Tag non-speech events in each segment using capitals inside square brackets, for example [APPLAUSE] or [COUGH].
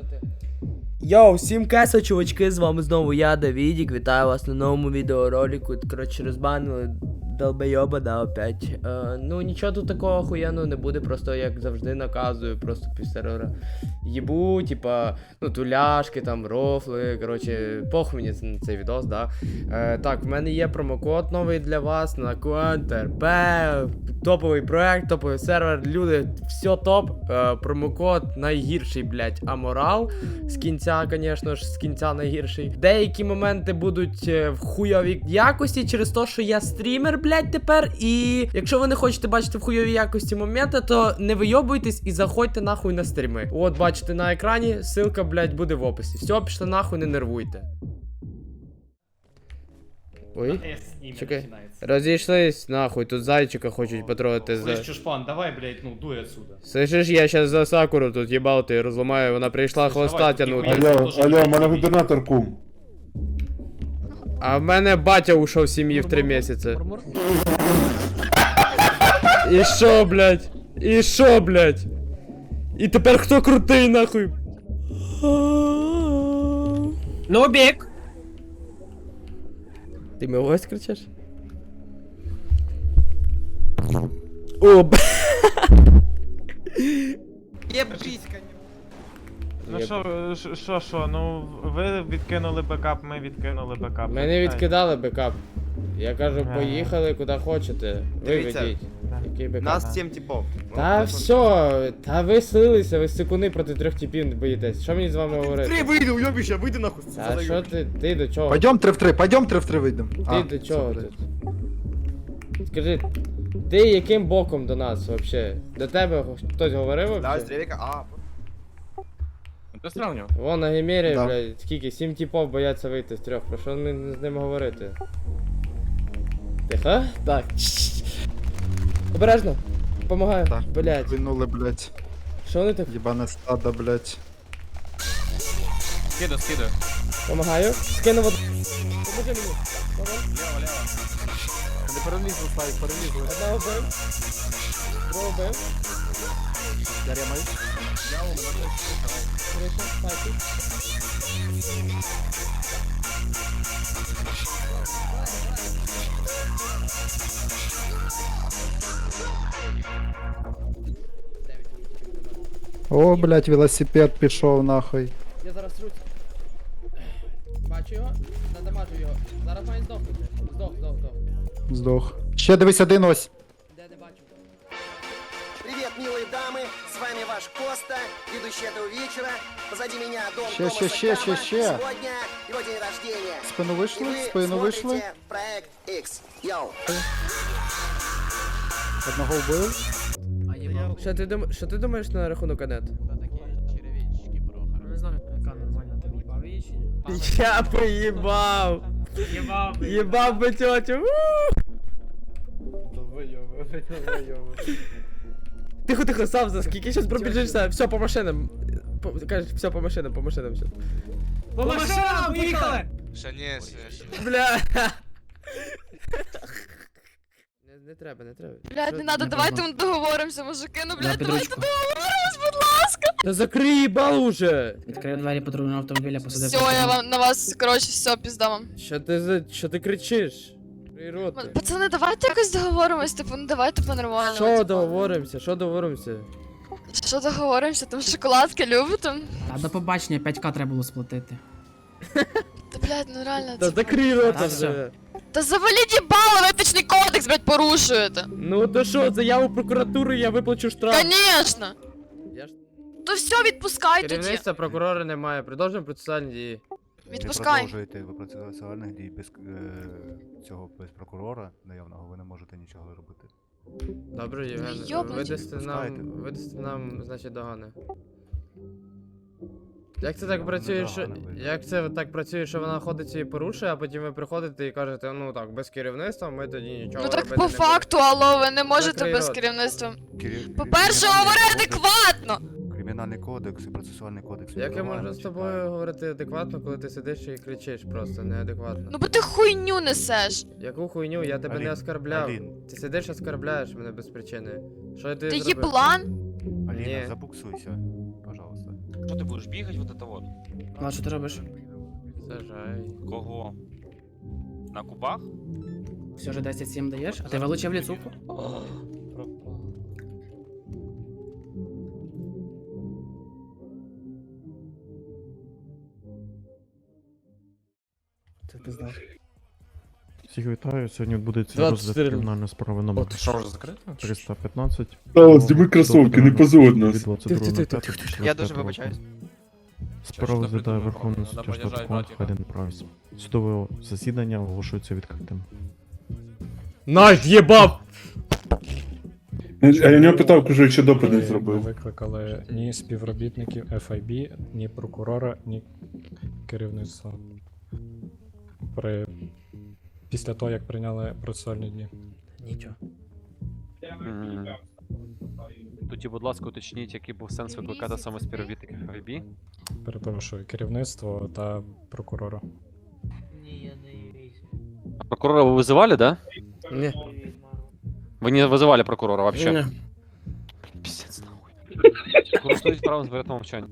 опять. Йоу, всім кеса, чувачки, з вами знову я, Давідік, вітаю вас на новому відеоролику. Коротше, розбанили долбойоба, да, опять. Е, ну нічого тут такого охуєнного не буде, просто як завжди наказую, просто півсервера. Їбу, типа, ну, туляшки, там, рофли, коротше, похуй мені на цей відос, да. Е, так, в мене є промокод новий для вас на QNTRP, топовий проект, топовий сервер, люди, все топ. Е, промокод найгірший, блядь, аморал. З кінця, звісно ж, з кінця найгірший. Деякі моменти будуть е, в хуйовій якості через те, що я стрімер, блядь, тепер. І якщо ви не хочете бачити в хуйовій якості моменти, то не вийобуйтесь і заходьте нахуй на стріми. От бачите на екрані, ссылка, блядь, буде в описі. Все, пішли нахуй, не нервуйте. Ой. С ими Чекай. начинается. Розійшлись, нахуй, тут зайчика хочуть потрогати за. Слышь, чушпан, давай, блядь, ну дуй отсюда. Слышиш, я щас за Сакуру тут їбав ти розламаю, вона прийшла Слышь, хвоста давай, тянути. тихо, я- Алло, тоже алло, хочу мене видеть. губернатор кум. А в мене батя ушов з сім'ї в три місяці. І що, блядь? І що, блядь? І тепер хто крутий, нахуй? Нубік! Ти мій ось кричиш? О, б... Є піська. Ну що, що- що, що, ну ви відкинули бекап, ми відкинули бекап. Ми не відкидали бекап. Я кажу, А. поїхали куди хочете. Ви Дивіться, ведіть. Який бекап? Нас 7 типов. Та Ну, все, та ви слилися, ви секуни проти трьох типів не боїтесь. Що мені з вами говорити? Три вийди, уйобіще, вийди нахуй. А що ти, ти до чого? Пойдем 3 в 3, пойдем 3 в 3 вийдемо. Ти до чого тут? Скажи, ти яким боком до нас вообще? До тебе хтось говорив Да, з вообще? Древіка, а, Ти сравнив? Вон на геймері, Да. блядь, скільки, сім типов бояться вийти з трьох. Про що ми з ними говорити? Тихо? Так. Обережно. Помагаю. Так. Блядь. Винули, блядь. Що вони так? Єбане стадо, блядь. Скиду, скиду. Помагаю. Скину воду. Поможи мені. Давай. Не перелізли, слайд, перелізли. Одного вбив. Другого вбив. Я ремаю. Криша, паті. О, блядь, велосипед пішов нахуй. Я зараз русь. Бачу його, надамажу його. Зараз має здохнути. Здох, здох, здох. Здох. Ще дивись один ось. Ведущий этого вечера. Позади меня дом ща, ща, Кама. ща, ща. Сегодня его день рождения. Спину вийшли, вы спину вийшли. проект X. Йоу. Одного вбив. Що ти, дум... що ти думаєш на рахунок Анет? Не знаю, яка нормальна тобі їбав її чи ні? Я поїбав! Їбав би. Їбав би тьотю! [LAUGHS] Тихо, тихо, сам за скільки щас пробіжишся? Все, по машинам. По, кажеш, все по машинам, по машинам все. По машинам, поїхали! Ще ні, ще, ще. Бля. Не, не треба, не треба. Блядь, не надо, давайте ми договоримося, мужики, ну блядь, давайте підручку. договоримось, будь ласка. Та закрий їбал уже! Відкрив двері патрульного автомобіля, посадив. Все, я вам на вас, коротше, все, пізда вам. Що ти за. що ти кричиш? Крий. Пацани, давайте якось договоримось, типу, ну давайте по-нормальному. Що типу. договоримося? Що договоримося? Що договоримося, там шоколадки любите? Та до побачення 5к треба було сплатити. Та блядь, ну реально, Та типу. закрий рота Та вже. все. Та заваліть їбало, ви етичний кодекс, блядь, порушуєте. Ну то що, заяву в прокуратуру, я виплачу штраф. Конечно. Я ж То все, відпускай тоді. керівництва прокурора немає. Продовжуємо процесуальні дії. Відпускай. продовжуєте ви процесуальних дій без е, цього без прокурора наявного, ви не можете нічого робити. Добре, Євген, йобнуті. видасте Пускайте. нам, видасте нам, значить, догани. Як це так працює, що. догани ви. Як це так працює, що вона ходить і порушує, а потім ви приходите і кажете, ну так, без керівництва ми тоді нічого Ну так по будемо». факту, алло, ви не можете Закрий без рот. керівництва. Кері- По-перше, говори адекватно. Кримінальний кодекс і процесуальний кодекс. Як я можу з тобою говорити адекватно, коли ти сидиш і кричиш просто неадекватно? Ну бо ти хуйню несеш. Яку хуйню? Я тебе не Алін, оскарбляв. Алін. Ти сидиш оскарбляєш мене без причини. Що ти Ти зробив? їблан? Аліна, Ні. забуксуйся, пожалуйста. Що ти будеш бігати вот это вот? Влад, що ти робиш? Сажай. Кого? На кубах? Все ж 10-7 даєш? А ти вилучив ліцуху? Пизда. Всіх вітаю. Сьогодні відбудеться 24. розгляд кримінальної справи номер Що вже закрито? 315. Та, зніми кросовки, не позорь нас. Від 22 на 5 Я дуже вибачаюсь. Справу розглядає Верховний суддя братіка. Хайден Прайс. Судове засідання оголошується відкритим. Наш єбав! А я нього питав, кажу, якщо допит не зробив. викликали ні співробітників FIB, ні прокурора, ні керівництва. При... Після того, як прийняли процесуальні дні. Нічого. Тоді, будь ласка, уточніть, який був сенс викликати саме співробітників ФБ. Перепрошую, керівництво та прокурора. Ні, я не А прокурора ви визивали, да? Ні. Ви не визивали прокурора вообще? Ні. Пиздец, нахуй. Користуйтесь правом зберегного мовчання.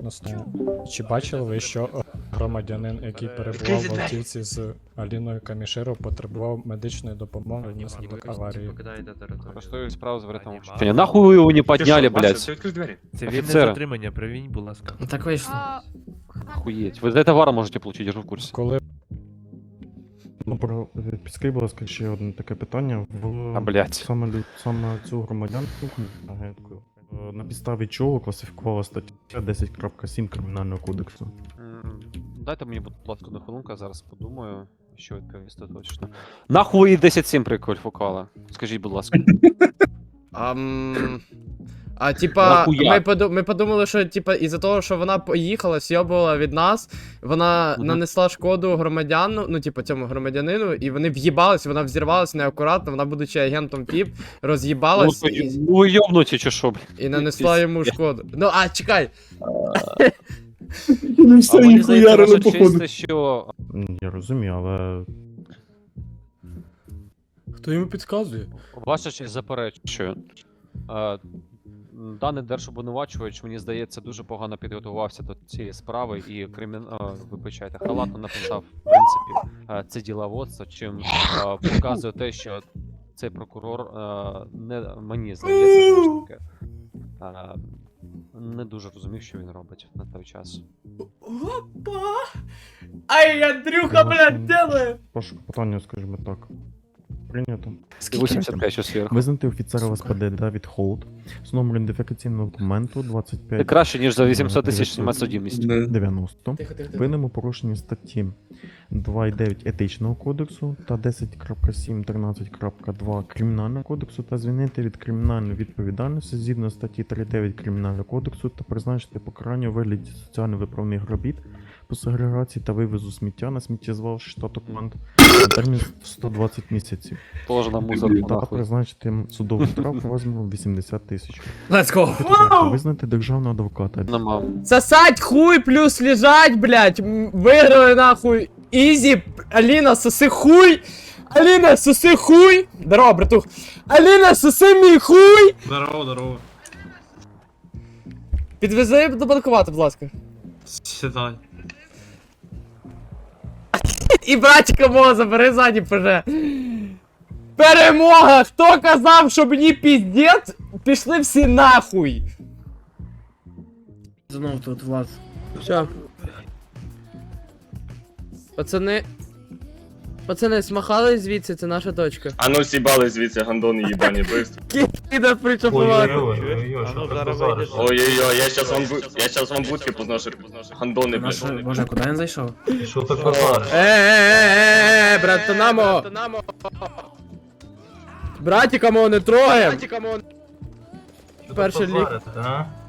Наступне. Чи бачили ви, що громадянин, який перебував в автівці з Аліною Каміширо, потребував медичної допомоги внаслідок аварії? Користуйтесь правом зберегного мовчання. Нахуй ви його не підняли, блядь? Це він затримання, привінь, будь ласка. Ну, Так вийшло. Охуєть. Ви за це вара можете получить, я ж в курсі. Коли Ну, про підскажіть, будь ласка, ще одне таке питання. В А, блядь. саме, лю- саме цю громадянку агентку. е, На підставі чого класифікувала стаття 10.7 Кримінального кодексу? Дайте мені, будь ласка, одну хвилинку, зараз подумаю, що відповісти точно. Нахуй 10-7 прикваліфікували? Скажіть, будь ласка. Ам... А типа, Нахуя? ми, поду... ми подумали, що типа, із-за того, що вона поїхала, с'єбувала від нас, вона Мгм. нанесла шкоду громадяну, ну, типу, цьому громадянину, і вони в'їбались, вона взірвалася неакуратно, вона, будучи агентом ПІП, Ну, роз'їбалась і, Ну, ви йобнуті чи що, і нанесла йому шкоду. Ну, а чекай, [LAUGHS] Не А все мені їх здається, уярили, походу. честь, що М, Я розумію, але хто йому підказує? ваша честь заперечує. Е, Даний держобвинувачувач, мені здається, дуже погано підготувався до цієї справи і кримін... е, вибачайте, халатно написав, в принципі, е, це діловодство, чим е, показує те, що цей прокурор е, не мені здається, знову ж таки, е, не дуже розумів, що він робить на той час. Опа! Ай, Андрюха, блядь, делає! По питання, скажімо так. Прийнято. 85 що зверху. Визнати офіцера СПД Давід Холд з номером ідентифікаційного документу Це 25 краще, ніж за 800 тисяч знімати судімість. 90 Тихо, тихо, тихо. винним у порушенні статті 2.9 етичного кодексу та 10.7 13.2 кримінального кодексу та звільнити від кримінальної відповідальності згідно статті 3.9 кримінального кодексу та призначити покарання у вигляді соціально-виправних робіт по сегрегації та вивезу сміття на сміттєзвалище штату Квант на термін 120 місяців Положена мусор, та нахуй. призначити судову штраф розміром 80 тисяч. Let's go! Визнати державного адвоката Нема. Сосать хуй плюс лежать, блядь. М, Выиграли нахуй. Изи. Алина, соси хуй. Алина, соси хуй. Здорово, братух. Алина, соси мій хуй. Здорово, здорово. Підвези до банкомата, будь ласка. Сідай. І братика мого забери ззаді пже. Перемога! Хто казав, що мені піздець? Пішли всі нахуй. Знов тут, Влад. Все. Пацани. Пацани, смахали звідси, це наша точка. А ну сібали звідси гандони їбані бистро. Кіда причапувати. Ой-ой-ой, я щас вам, бу- я щас вам будки позношу. Гандони, блядь. Боже, куди він зайшов? Е-е-е-е, братанамо! Братика мого не трогаем! Перший лік.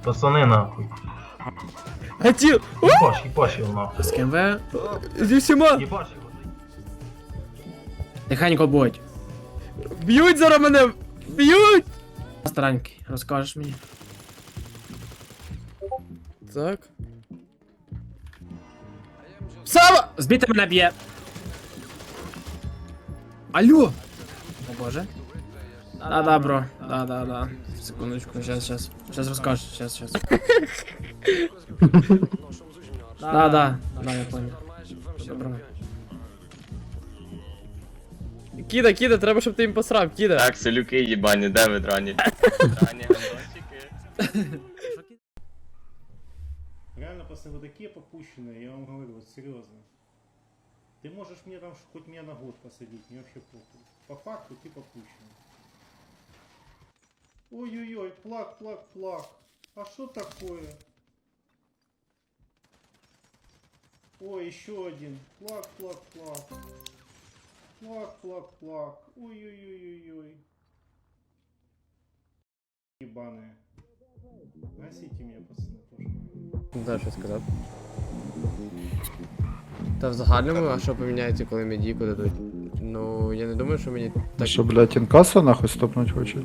Пацани нахуй. Гатіл! Їбаш, їбаш його нахуй. З ким ви? Зі всіма! Їбаш його. Тихенько будь. Б'ють зараз мене! Б'ють! Старенький, розкажеш мені. Так. Сава! Збити мене б'є. Алло! О боже. Да, да, бро. Да, да, да. Секундочку, сейчас, сейчас. Сейчас расскажешь, сейчас, сейчас. [LAUGHS] Да, да, да, я понял. Все, бро. Кіда, кіда, треба, щоб ти їм посрав, кіда. Так, селюки їбані, де ви драні? Драні [LAUGHS] гандончики. Реально просто вы такие попущенные, я вам говорю, вот серьезно. Ты можешь мне там ш- хоть меня на год посадить, мне вообще похуй. По факту ты попущенный. Ой-ой-ой, плак, плак, плак. А что такое? Ой, еще один. Плак, плак, плак. Плак, плак, плак. Ой-ой-ой-ой-ой. Ебаные. Носите меня, пацаны, тоже. Да, що сказати. Та в загальному, а що поміняється, коли медійку дадуть? Ну, я не думаю, що мені так Що, блядь, інкаса нахуй стопнуть хоче?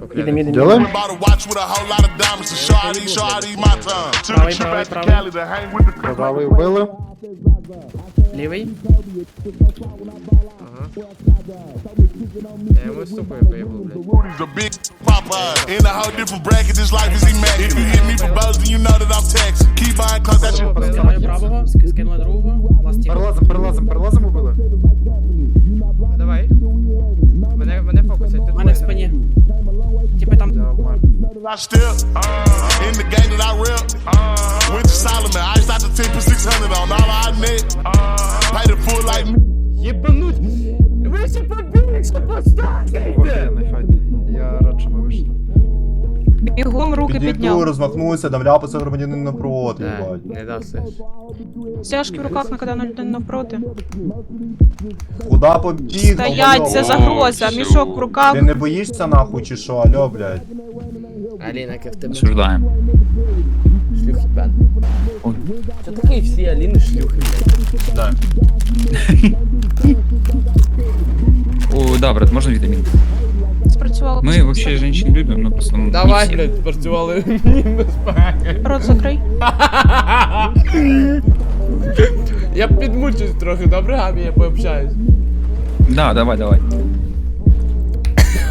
поклянеться. Делаем? Правый, правый, правый. Правий вбили. Левый. Ага. Я йому стукаю, поїбав, блядь. Скинули правого, ски- скинули другого. Ластів. Перелазим, перелазим, перелазим убили. Давай. Мене, мене фокусить, ти Єбануть! Ви ще побігся, поставте! Я рад, що ми вийшли. Бігом руки підняв. розмахнувся, дам ляпаса громадянин напроти, Не, не даси. Стяжки в руках накидав на людину навпроти. Куда побіг? Стоять, це загроза. Мішок в руках. не боїшся нахуй чи що, альо, блядь? Аліна, як в тебе Осуждаємо. шлюхи пен. Що таке всі Аліни шлюхи, блядь? [LAUGHS] О, да, брат, можна вітамін? Спрацювало. Ми вообще женщин любим, но просто... не Давай, всі. блядь, працювали. [LAUGHS] Рот закрий. Я підмучусь трохи, добре, Габі, я пообщаюсь. Да, давай, давай.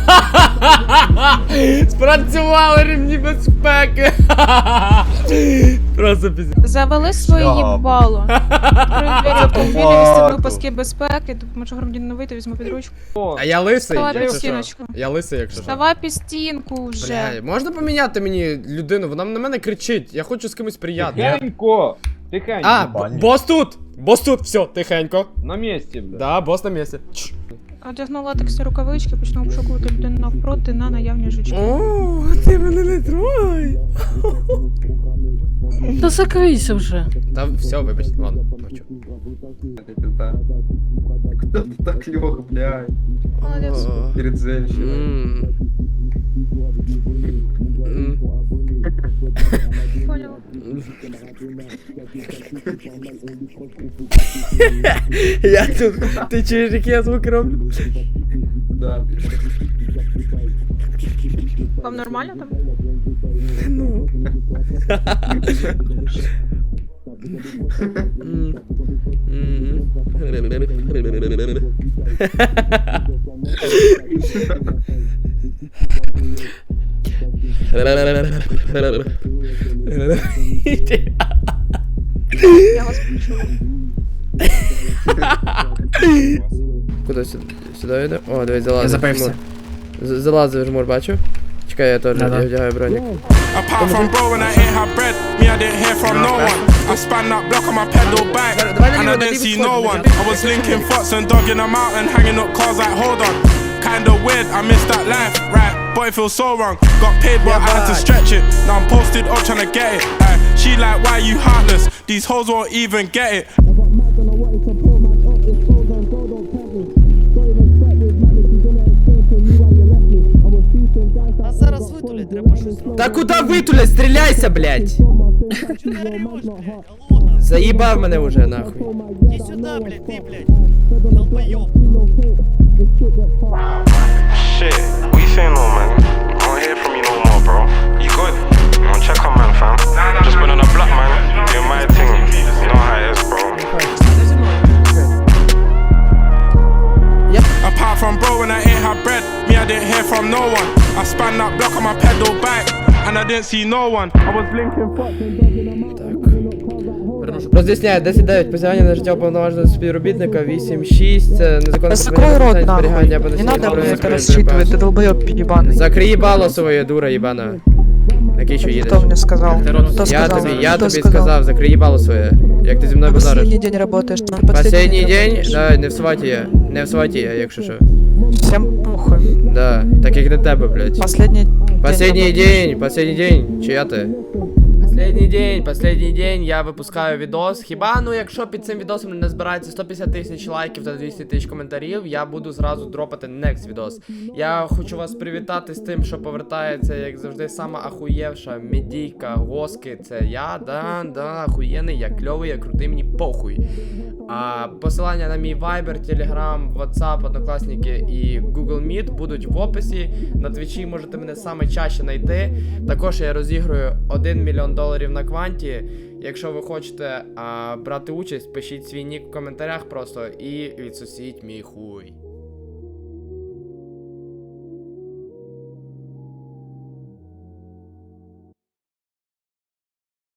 [LAUGHS] Спрацювали рівні безпеки. [LAUGHS] Просто пізня. Завели своє їбало. Факту. паски безпеки, допоможу громадянину вийти, візьму під ручку. А я лисий, Вставай під стіночку. Я лисий, якщо що. Вставай під стінку вже. Бля, можна поміняти мені людину? Вона на мене кричить. Я хочу з кимось приятно. Тихенько! Тихенько. А, б- бос тут! Бос тут, все, тихенько. На місці, бля. Да, бос на місці. Чш. Одягну латексні рукавички, почну обшукувати людину навпроти на наявні жучки. О, ти мене не трой. Та закрийся вже. Та все, вибач, ладно, мовчу. Кто ты так лег, блядь? Молодець. Перед женщиной. [LAUGHS] Я тут. Ти чуєш, який я звук роблю? Да. Вам нормально там? Ну. [LAUGHS] М. [LAUGHS] М. Я вас почула. Куди сюди? Сюди йде? О, дивись, залазив. Я запився. жмур. З- Залазив жмур, бачу. Чекай, я теж Да-да. я вдягаю бронік. Apart from bro and I ain't had bread, me I didn't hear from no one. I span that block on my pedal bike, and I didn't see no one. I was linking fucks and dogging them out and hanging up cars like hold on. Kinda weird, I missed that life, right? But it feels so wrong. Got paid, but I had to stretch it. Now I'm posted up trying to get it. These hoes won't even get it. Та куди витулять? Стріляйся, блядь! Заїбав мене уже, нахуй. Shit, what you saying, though, man? I don't hear from you no more, bro. You good? I'll check didn't see no one. I was blinking Так. Роз'ясняю, 10-9 посягання на життя уповноваженого співробітника, 8-6 це незаконне Закрой рот, нахуй. зберігання або Не носіння надо зброї, мне это зброї, рассчитывать, зброї. ты долбоёб ебаный. Закрий їбало своє, дура їбана. Який що їдеш? Кто мне сказал? Кто Я сказал? тобі, я Кто тобі сказал? сказав, закрий їбало своє. Як ти зі мною базариш? Последний день работаешь. ты Последній день? работаешь. Да, не в сваті я. Не в сваті я, якщо що. Всем похуй. Да, так и до тебе, блядь. Последний Последний день. день, последний день, чия ти? Последній день, последній день я випускаю відос. Хіба ну якщо під цим відосом не збирається 150 тисяч лайків та 200 тисяч коментарів, я буду зразу дропати next відос. Я хочу вас привітати з тим, що повертається, як завжди, сама ахуєвша медійка, госки. Це я, да, да, ахуєнний, я кльовий, я крутий, мені похуй. А посилання на мій Viber, Telegram, WhatsApp, Однокласники і Google Meet будуть в описі. На твічі можете мене саме чаще знайти. Також я розіграю 1 мільйон доларів на кванті. Якщо ви хочете а, брати участь, пишіть свій нік в коментарях просто і відсусіть мій хуй.